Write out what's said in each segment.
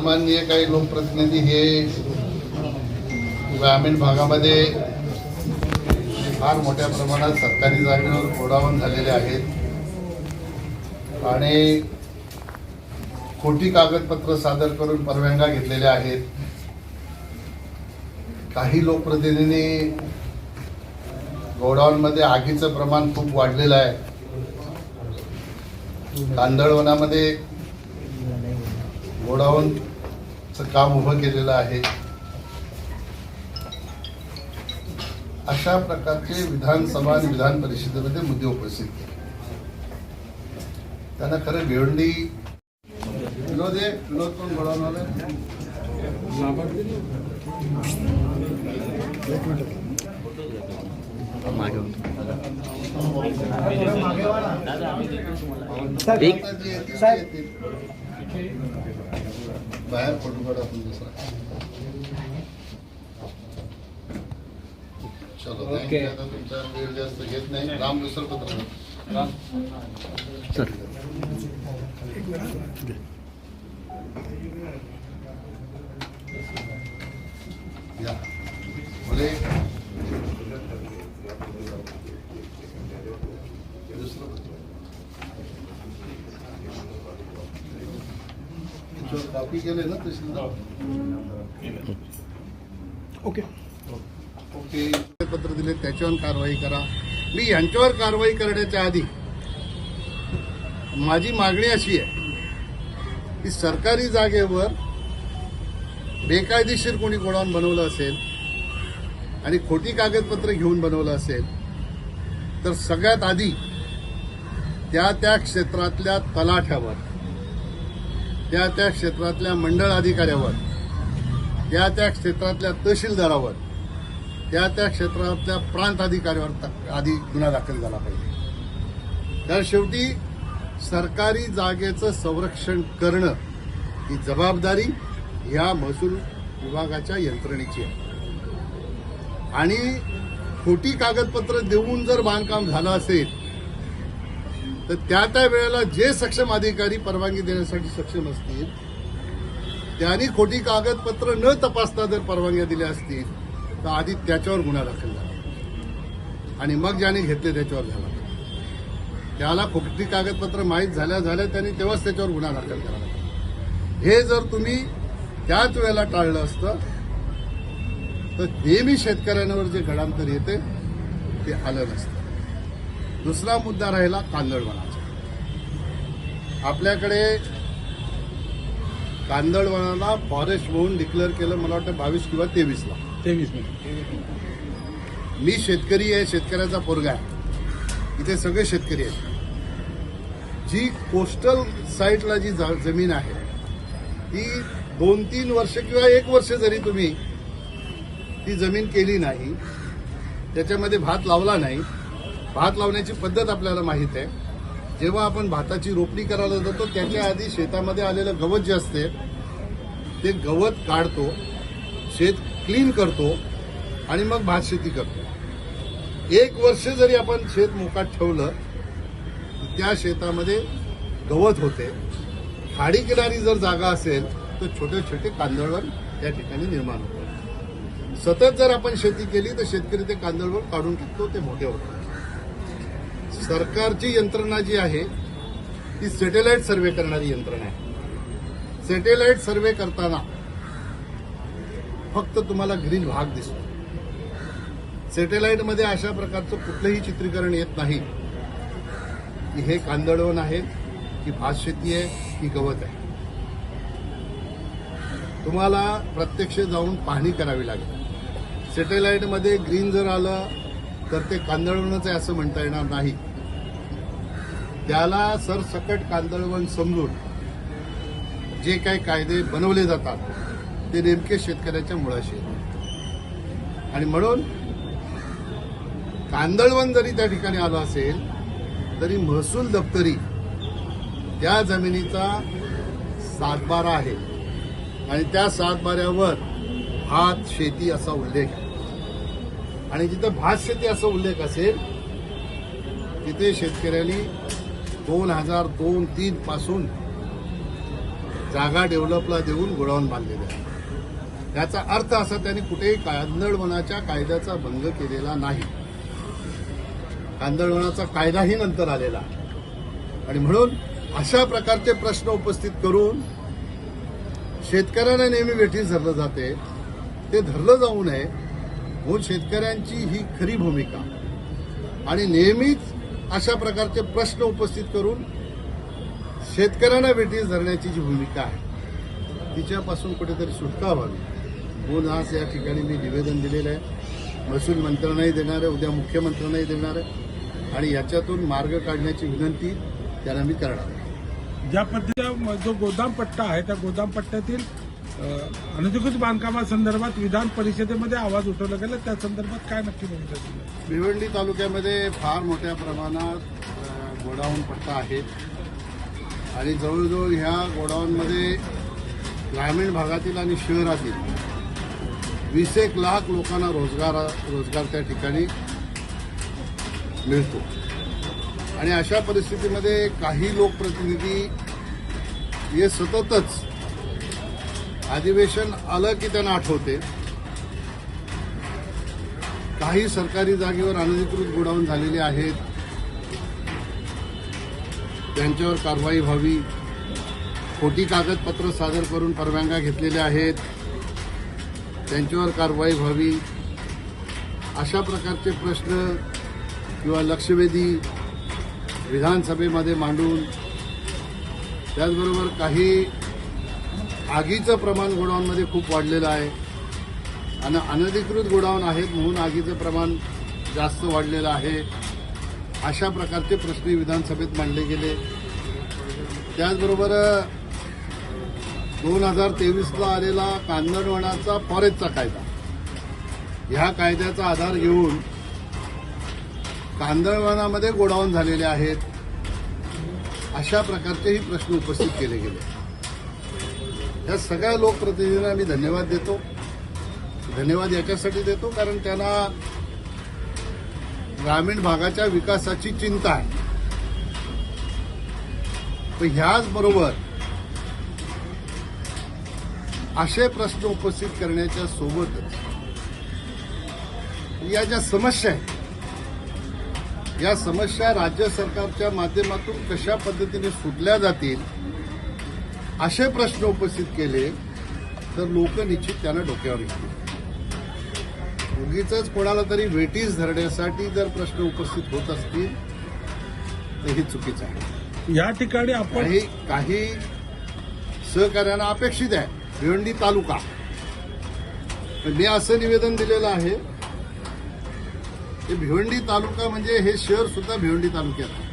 सन्माननीय काही लोकप्रतिनिधी हे ग्रामीण भागामध्ये फार मोठ्या प्रमाणात सरकारी जागेवर गोडावून झालेले आहेत. आणि खोटी कागदपत्र सादर करून परवानग्या घेतलेल्या आहेत. काही लोकप्रतिनिधींनी गोडाऊनमध्ये आगीचं प्रमाण खूप वाढलेलं आहे. कांदळवनामध्ये गोडाऊन काम उभं केलेलं आहे. अशा प्रकारचे विधानसभा आणि विधान परिषदेमध्ये मुद्दे उपस्थित केले. त्यांना खरं भिवंडी विनोद आहे? विनोद कोण गोडाऊनवाला एक- बाहेर फोटो काढा आपण दुसरा. चलो. आता तुमचा वेळ जास्त घेत नाही. राम दुसरं पत्र राम. सर या बोले दुसरं पत्र. याच्यावर कॉपी केले ना तहसीलदार? ओके. ओके. पत्र दिले त्याच्यावर कारवाई करा. मी यांच्यावर कारवाई करण्याच्या आधी माझी मागणी अशी आहे की सरकारी जागेवर बेकायदेशीर कोणी गोडाऊन बनवलं असेल आणि खोटी कागदपत्र घेऊन बनवलं असेल तर सगळ्यात आधी त्या त्या क्षेत्रातल्या तलाठ्यावर त्या त्या क्षेत्रातल्या मंडळ अधिकाऱ्यावर त्या त्या क्षेत्रातल्या तहसीलदारावर त्या त्या क्षेत्रातल्या प्रांत अधिकाऱ्यावर आधी गुन्हा दाखल झाला पाहिजे. तर शेवटी सरकारी जागेचं संरक्षण करणं ही जबाबदारी ह्या महसूल विभागाच्या यंत्रणेची आहे. आणि खोटी कागदपत्र देऊन जर बांधकाम झालं असेल तर त्या त्या वेळेला जे सक्षम अधिकारी परवानगी देण्यासाठी सक्षम असतील त्यांनी खोटी कागदपत्र न तपासता जर परवानग्या दिल्या असतील तर आधी त्याच्यावर गुन्हा दाखल झाला. आणि मग ज्याने घेतले त्याच्यावर झाला. त्याला खोटी कागदपत्र माहीत झाल्या झाल्या त्यांनी तेव्हाच त्याच्यावर गुन्हा दाखल करावा हे जर तुम्ही त्याच वेळेला टाळलं असतं तर नेहमी शेतकऱ्यांवर जे घडांतर येते ते आलं नसतं. दुसरा मुद्दा राहिला कांदळवनाचा आपल्याकडे कांदळवनाला फॉरेस्ट म्हणून डिक्लेअर केलं मला वाटतं बावीस किंवा तेवीसला तेवीस मी शेतकरी आहे शेतकऱ्याचा पोरगा आहे. इथे सगळे शेतकरी आहेत. जी कोस्टल साईटला जी जा- जमीन आहे ती दोन तीन वर्ष किंवा एक वर्ष जरी तुम्ही ती जमीन केली नाही त्याच्यामध्ये भात लावला नाही भात लावण्याची पद्धत आपल्याला माहीत आहे. जेव्हा आपण भाताची रोपणी करायला जातो त्याच्या आधी शेतामध्ये आलेलं गवत जे असते ते गवत काढतो शेत क्लीन करतो आणि मग भात शेती करतो. एक वर्ष जरी आपण शेत मोकाट ठेवलं त्या शेतामध्ये गवत होते. खाडी किनारी जर जागा असेल तर छोटे छोटे कांदळवर त्या ठिकाणी निर्माण होते. सतत जर आपण शेती केली तर शेतकरी ते कांदळवर काढून टाकतो ते मोठे होतात. सरकारची यंत्रणा जी आहे ती सॅटेलाइट सर्वे करणारी यंत्रणा आहे. सॅटेलाइट सर्वे करताना फक्त तुम्हाला ग्रीन भाग दिसतो. सॅटेलाइटमध्ये अशा प्रकारचं कुठलंही चित्रीकरण येत नाही. की हे कांदळवन आहे की भात शेती आहे की गवत आहे. तुम्हाला प्रत्यक्ष जाऊन पाहणी करावी लागेल. सॅटेलाइटमध्ये ग्रीन जर आलं तर ते कांदळवनच आहे असं म्हणता येणार नाही. त्याला सरसकट कांदळवन समजून जे काही कायदे बनवले जातात ते नेमके शेतकऱ्याच्या मुळाशी आणि म्हणून कांदळवन जरी त्या ठिकाणी आलं असेल तरी महसूल दप्तरी त्या जमिनीचा सातबारा आहे. आणि त्या सातबाऱ्यावर भात शेती असा उल्लेख आहे. आणि जिथं भात शेती असा उल्लेख असेल तिथे शेतकऱ्यांनी दोन हजार दोन तीन पासून जागा डेव्हलपला देऊन गोडाऊन बांधलेले आहे. याचा अर्थ असा त्यांनी कुठेही कांदळवनाच्या कायद्याचा भंग केलेला नाही. कांदळवनाचा कायदाही नंतर आलेला. आणि म्हणून अशा प्रकारचे प्रश्न उपस्थित करून शेतकऱ्यांना नेहमी वेठीस धरलं जाते. ते धरलं जाऊ नये. म्हणून शेतकऱ्यांची ही खरी भूमिका. आणि नेहमीच अशा प्रकारचे प्रश्न उपस्थित करून शेतकऱ्यांना वेठीस धरण्याची जी भूमिका आहे तिच्यापासून कुठेतरी सुटका व्हावी. म्हणून आज या ठिकाणी मी निवेदन दिलेलं आहे. महसूल मंत्र्यांनाही देणार आहे उद्या मुख्यमंत्र्यांनाही देणार आहे. आणि याच्यातून मार्ग काढण्याची विनंती त्यांना मी करणार आहे. ज्या पद्धतीचा जो गोदाम पट्टा आहे त्या गोदाम पट्ट्यातील अनधिकृत बांधकामासंदर्भात विधान परिषदेमध्ये आवाज उठवला गेला. त्या संदर्भात काय नक्की बघितलं भिवंडी तालुक्यामध्ये फार मोठ्या प्रमाणात गोडाऊन पट्टा आहेत. आणि जवळजवळ ह्या गोडाऊनमध्ये ग्रामीण भागातील आणि शहरातील वीस एक लाख लोकांना रोजगार रोजगार त्या ठिकाणी मिळतो. आणि अशा परिस्थितीमध्ये काही लोकप्रतिनिधी हे सततच अधिवेशन आलं की त्यांना आठवते. काही सरकारी जागेवर अनधिकृत गोडाऊन झालेले आहेत. त्यांच्यावर कारवाई व्हावी. खोटी कागदपत्र सादर करून परवानग्या घेतलेल्या आहेत. त्यांच्यावर कारवाई व्हावी. अशा प्रकारचे प्रश्न किंवा लक्षवेधी विधानसभेमध्ये मांडून त्याचबरोबर काही आगीचं प्रमाण गोडाऊनमध्ये खूप वाढलेलं आहे. आणि अनधिकृत गोडाऊन आहेत म्हणून आगीचं प्रमाण जास्त वाढलेलं आहे. अशा प्रकारचे प्रश्न विधानसभेत मांडले गेले. त्याचबरोबर दोन हजार तेवीसला आलेला कांदणवणाचा फॉरेस्टचा कायदा. ह्या कायद्याचा आधार घेऊन कांदळवनामध्ये गोडाऊन झालेले आहेत. अशा प्रकारचेही प्रश्न उपस्थित केले गेले. या सगळ्या लोकप्रतिनिधींना मी धन्यवाद देतो. धन्यवाद याच्यासाठी देतो कारण त्यांना ग्रामीण भागाच्या विकासाची चिंता आहे. पण ह्याचबरोबर असे प्रश्न उपस्थित करण्याच्या सोबतच या ज्या समस्या आहेत या समस्या राज्य सरकारच्या माध्यमातून कशा पद्धतीने सुटल्या जातील असे प्रश्न उपस्थित केले तर लोक निश्चित त्यांना डोक्यावर येतील उगीच कोणाला तरी वेटीस धरण्यासाठी जर प्रश्न उपस्थित होत असतील तर हे चुकीचं आहे. या ठिकाणी आपण काही काही सहकार्यांना अपेक्षित आहे. भिवंडी तालुका. पण मी असं निवेदन दिलेलं आहे की भिवंडी तालुका म्हणजे हे शहर सुद्धा भिवंडी तालुक्यात आहे.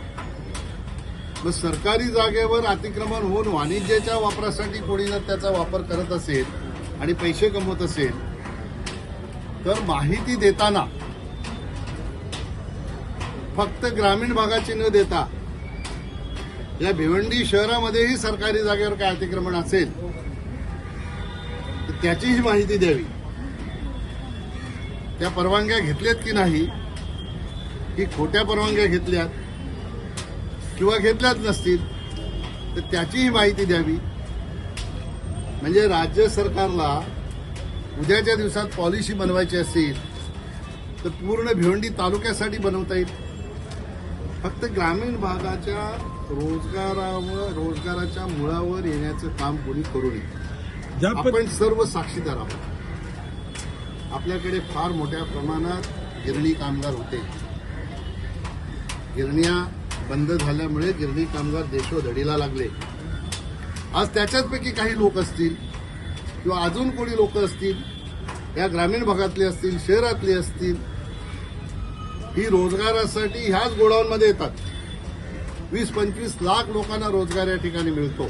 मग सरकारी जागेवर अतिक्रमण होऊन वाणिज्याच्या वापरासाठी कोणी जर त्याचा वापर करत असेल आणि पैसे कमवत असेल तर माहिती देताना फक्त ग्रामीण भागाची न देता या भिवंडी शहरामध्येही सरकारी जागेवर काय अतिक्रमण असेल तर त्याचीही माहिती द्यावी. त्या परवानग्या घेतल्यात की नाही की खोट्या परवानग्या घेतल्यात किंवा घेतल्याच नसतील तर त्याचीही माहिती द्यावी. म्हणजे राज्य सरकारला उद्याच्या दिवसात पॉलिसी बनवायची असेल तर पूर्ण भिवंडी तालुक्यासाठी बनवता येईल. फक्त ग्रामीण भागाच्या रोजगारावर रोजगाराच्या मुळावर येण्याचं काम कोणी करू नये. आपण सर्व साक्षीदार आहोत. आपल्याकडे फार मोठ्या प्रमाणात गिरणी कामगार होते. गिरण्या बंद झाल्यामुळे गिरणी कामगार देशोधडीला लागले. आज त्याच्याचपैकी काही लोक असतील किंवा अजून कोणी लोक असतील या ग्रामीण भागातले असतील शहरातले असतील ही रोजगारासाठी ह्याच गोडाऊनमध्ये येतात. वीस पंचवीस लाख लोकांना रोजगार या ठिकाणी मिळतो.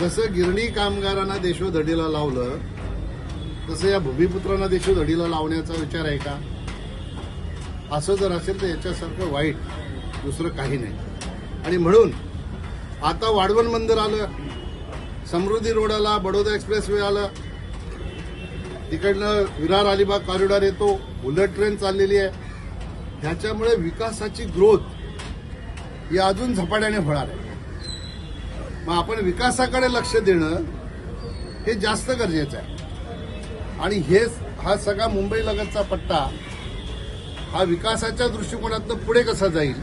जसं गिरणी कामगारांना देशोधडीला लावलं तसं या भूमिपुत्रांना देशोधडीला लावण्याचा विचार आहे का? असं जर असेल तर याच्यासारखं वाईट. दुसरं काही नाही. आणि म्हणून आता वाढवण मंदिर आलं समृद्धी रोड आला बडोदा एक्सप्रेस वे आलं तिकडनं विरार अलिबाग कॉरिडॉर येतो बुलेट ट्रेन चाललेली आहे. ह्याच्यामुळे विकासाची ग्रोथ ही अजून झपाट्याने होणार आहे. मग आपण विकासाकडे लक्ष देणं हे जास्त गरजेचं आहे. आणि हे हा सगळा मुंबई लगतचा पट्टा हा विकासाच्या दृष्टिकोनातनं पुढे कसा जाईल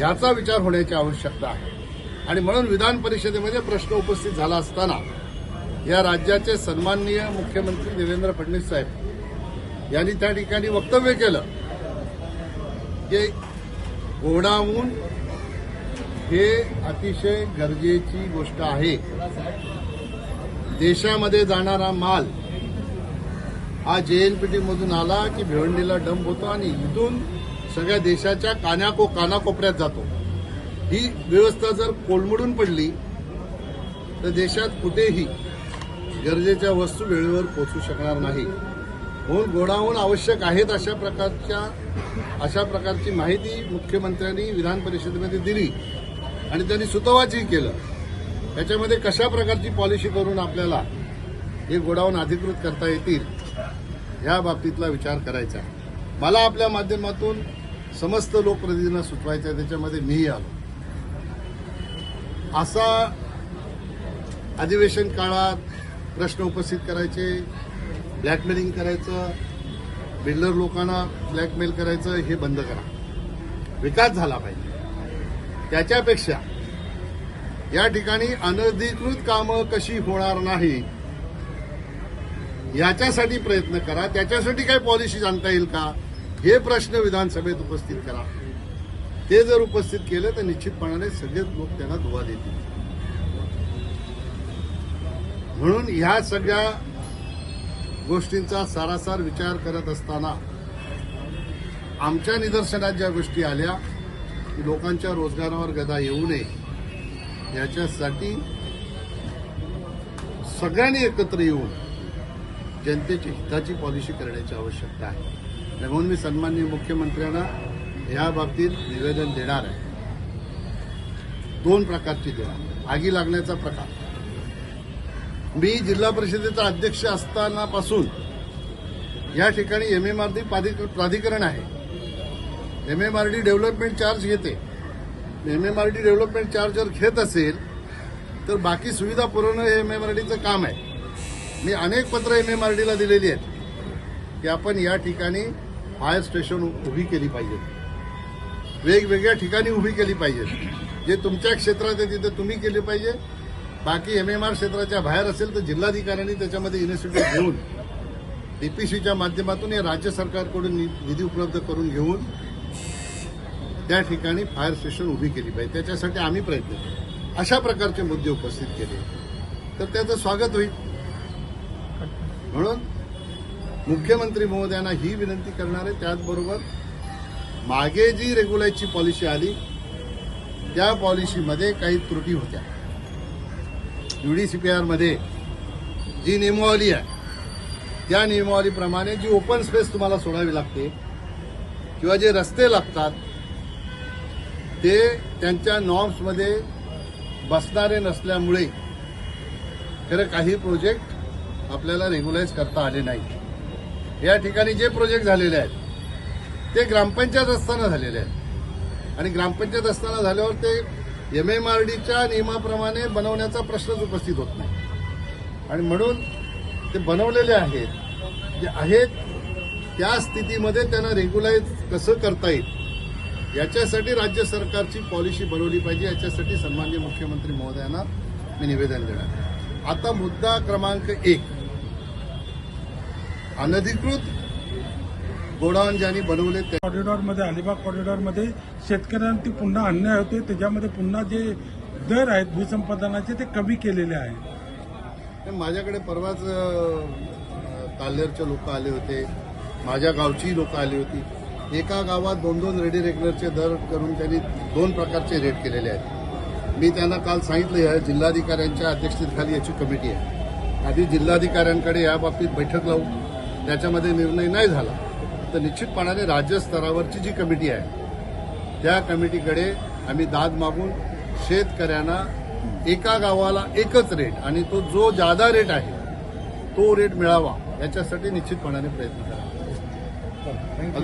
याचा विचार होण्याची आवश्यकता आहे. आणि म्हणून विधान परिषदेमध्ये प्रश्न उपस्थित झाला असताना या राज्याचे सन्माननीय मुख्यमंत्री देवेंद्र फडणवीस साहेब यांनी त्या ठिकाणी वक्तव्य केलं की गोडाऊन हे अतिशय गरजेची गोष्ट आहे. देशामध्ये जाणारा माल हा जे एन पी टीमधून आला की भिवंडीला डंप होतो आणि इथून सगळ्या देशाच्या कानाको कानाकोपऱ्यात जातो. ही व्यवस्था जर कोलमडून पडली तर देशात कुठेही गरजेच्या वस्तू वेळेवर पोचू शकणार नाही. म्हणून गोडाऊन आवश्यक आहेत अशा प्रकारच्या अशा प्रकारची माहिती मुख्यमंत्र्यांनी विधान परिषदेमध्ये दिली आणि त्यांनी सुतवाचही केलं. त्याच्यामध्ये कशा प्रकारची पॉलिसी करून आपल्याला हे गोडाऊन अधिकृत करता येतील या बाबतीतला विचार करायचा. आहे मला आपल्या माध्यमातून समस्त लोकप्रतिनिधींना सुचवायचं आहे त्याच्यामध्ये मीही आलो. असा अधिवेशन काळात प्रश्न उपस्थित करायचे ब्लॅकमेलिंग करायचं बिल्डर लोकांना ब्लॅकमेल करायचं हे बंद करा. विकास झाला पाहिजे. त्याच्यापेक्षा या ठिकाणी अनधिकृत कामं कशी होणार नाही याच्यासाठी प्रयत्न करा. त्याच्यासाठी काय पॉलिसी आणता येईल का? हे प्रश्न विधानसभेत उपस्थित करा. ते जर उपस्थित केलं तर निश्चितपणाने सगळेच लोक त्यांना दुवा देतील. म्हणून ह्या सगळ्या गोष्टींचा सारासार विचार करत असताना आमच्या निदर्शनात ज्या गोष्टी आल्या की लोकांच्या रोजगारावर गदा येऊ नये याच्यासाठी सगळ्यांनी एकत्र येऊन जनतेची हिताची पॉलिसी करण्याची आवश्यकता आहे. त्यामुळे म्हणून मी सन्माननीय मुख्यमंत्र्यांना या बाबतीत निवेदन देणार आहे. दोन प्रकारची देणार आगी लागण्याचा प्रकार. मी जिल्हा परिषदेचा अध्यक्ष असतानापासून या ठिकाणी एमएमआरडी प्राधिकरण आहे. एमएमआरडी डेव्हलपमेंट चार्ज घेते. एमएमआरडी डेव्हलपमेंट चार्ज जर घेत असेल तर बाकी सुविधा पुरवणं हे एमएमआरडीचं काम आहे. मी अनेक पत्र एम एम आर डीला दिलेली आहेत. की आपण या ठिकाणी फायर स्टेशन उभी केली पाहिजेत वेगवेगळ्या ठिकाणी उभी केली पाहिजेत जे तुमच्या क्षेत्रात आहे तिथे तुम्ही केली पाहिजे. बाकी एम एम आर क्षेत्राच्या बाहेर असेल तर जिल्हाधिकाऱ्यांनी त्याच्यामध्ये इन्व्हेस्टिगेट घेऊन डीपीसीच्या माध्यमातून या राज्य सरकारकडून नि- निधी उपलब्ध करून घेऊन त्या ठिकाणी फायर स्टेशन उभी केली पाहिजे. त्याच्यासाठी आम्ही प्रयत्न केले. अशा प्रकारचे मुद्दे उपस्थित केले. तर त्याचं स्वागत होईल. म्हणून मुख्यमंत्री महोदयांना ही विनंती करणार आहे त्याचबरोबर मागे जी रेग्युलरची पॉलिसी आली त्या पॉलिसीमध्ये काही त्रुटी होत्या. मध्ये जी नियमावली आहे त्या नियमावलीप्रमाणे जी ओपन स्पेस तुम्हाला सोडावी लागते किंवा जे रस्ते लागतात ते त्यांच्या नॉर्म्समध्ये बसणारे नसल्यामुळे खरं काही प्रोजेक्ट आपल्याला रेग्युलाइज करता आले नाही. या ठिकाणी जे प्रोजेक्ट झालेले आहेत ते ग्रामपंचायत असताना झालेले आहेत. आणि ग्रामपंचायत असताना झाल्यावर ते एम एम आर डीच्या नियमाप्रमाणे बनवण्याचा प्रश्नच उपस्थित होत नाही. आणि म्हणून ते बनवलेले आहेत जे आहेत त्या स्थितीमध्ये त्यांना रेग्युलाइज कसं करता येईल याच्यासाठी राज्य सरकारची पॉलिसी बनवली पाहिजे. याच्यासाठी सन्मान्य मुख्यमंत्री महोदयांना मी निवेदन देणार आहे. आता मुद्दा क्रमांक एक. अनधिकृत गोडाऊन ज्यांनी बनवले त्या कॉरिडॉरमध्ये अलिबाग कॉरिडॉरमध्ये शेतकऱ्यांवरती पुन्हा अन्याय होते त्याच्यामध्ये पुन्हा जे दर आहेत भूसंपादनाचे ते कमी केलेले आहेत. माझ्याकडे परवाच ताल्लेरचे लोक आले होते. माझ्या गावची लोक आली होती. एका गावात दोन दोन रेडी रेग्युलरचे दर करून त्यांनी दोन प्रकारचे रेट केलेले आहेत. मी त्यांना काल सांगितलं या जिल्हाधिकाऱ्यांच्या अध्यक्षतेखाली याची कमिटी आहे. आधी जिल्हाधिकाऱ्यांकडे या बाबतीत बैठक लावू. त्याच्यामध्ये निर्णय नाही झाला तर निश्चितपणाने राज्य स्तरावरची जी कमिटी आहे त्या कमिटीकडे आम्ही दाद मागून शेतकऱ्यांना एका गावाला एकच रेट आणि तो जो जादा रेट आहे तो रेट मिळावा याच्यासाठी निश्चितपणाने प्रयत्न करा